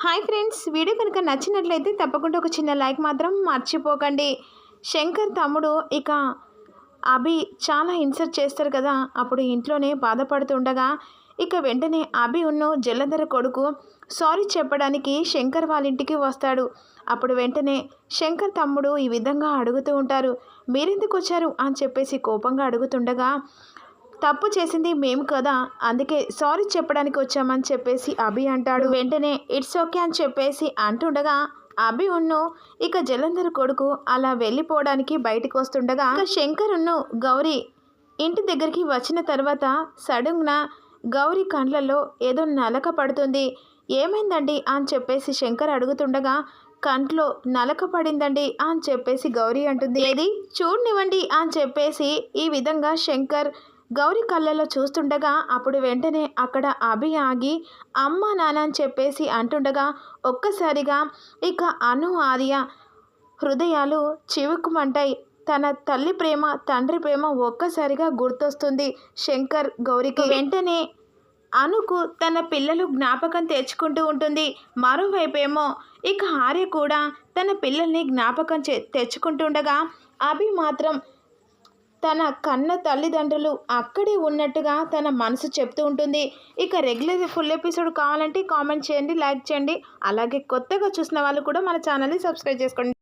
Hi friends video కనుక నచ్చినట్లయితే తప్పకుండా ఒక చిన్న లైక్ మాత్రం మర్చిపోకండి. శంకర్ తమ్ముడు ఇక అభి చాలా ఇన్సర్ట్ చేస్తారు కదా అప్పుడు ఇంట్లోనే బాధపడుతుండగా ఇక వెంటనే అభి ఉన్న జలధర కొడుకు సారీ చెప్పడానికి శంకర్ వాళ్ళ ఇంటికి వస్తాడు. అప్పుడు వెంటనే శంకర్ తమ్ముడు ఈ విధంగా అడుగుతూ ఉంటారు. మీరెందుకు వచ్చారు? అని చెప్పేసి కోపంగా అడుగుతుండగా తప్పు చేసింది మేము కదా అందుకే సారీ చెప్పడానికి వచ్చామని చెప్పేసి అభి అంటాడు. వెంటనే ఇట్స్ ఓకే అని చెప్పేసి అంటుండగా అభి ఉన్ను ఇక జలంధర్ కొడుకు అలా వెళ్ళిపోవడానికి బయటకు వస్తుండగా శంకర్ ఉన్ను గౌరీ ఇంటి దగ్గరికి వచ్చిన తర్వాత సడన్గా గౌరీ కండ్లలో ఏదో నలక పడుతుంది. ఏమైందండి అని చెప్పేసి శంకర్ అడుగుతుండగా కంట్లో నలక పడిందండి అని చెప్పేసి గౌరీ అంటుంది. ఏది? చూడనివ్వండి అని చెప్పేసి ఈ విధంగా శంకర్ గౌరీ కళ్ళలో చూస్తుండగా అప్పుడు వెంటనే అక్కడ అభి ఆగి అమ్మ నాన్న అని చెప్పేసి అంటుండగా ఒక్కసారిగా ఇక అను ఆర్య హృదయాలు చివుకుమంటాయి తన తల్లి ప్రేమ తండ్రి ప్రేమ ఒక్కసారిగా గుర్తొస్తుంది శంకర్ గౌరికి. వెంటనే అనుకు తన పిల్లలు జ్ఞాపకం తెచ్చుకుంటూ ఉంటుంది. మరోవైపేమో ఇక ఆర్య కూడా తన పిల్లల్ని జ్ఞాపకం చే తెచ్చుకుంటుండగా అభి మాత్రం తన కన్న తల్లిదండ్రులు అక్కడే ఉన్నట్టుగా తన మనసు చెప్తూ ఉంటుంది. ఇక రెగ్యులర్ ఫుల్ ఎపిసోడ్ కావాలంటే కామెంట్ చేయండి లైక్ చేయండి. అలాగే కొత్తగా చూసిన వాళ్ళు కూడా మన ఛానల్ని సబ్స్క్రైబ్ చేసుకోండి.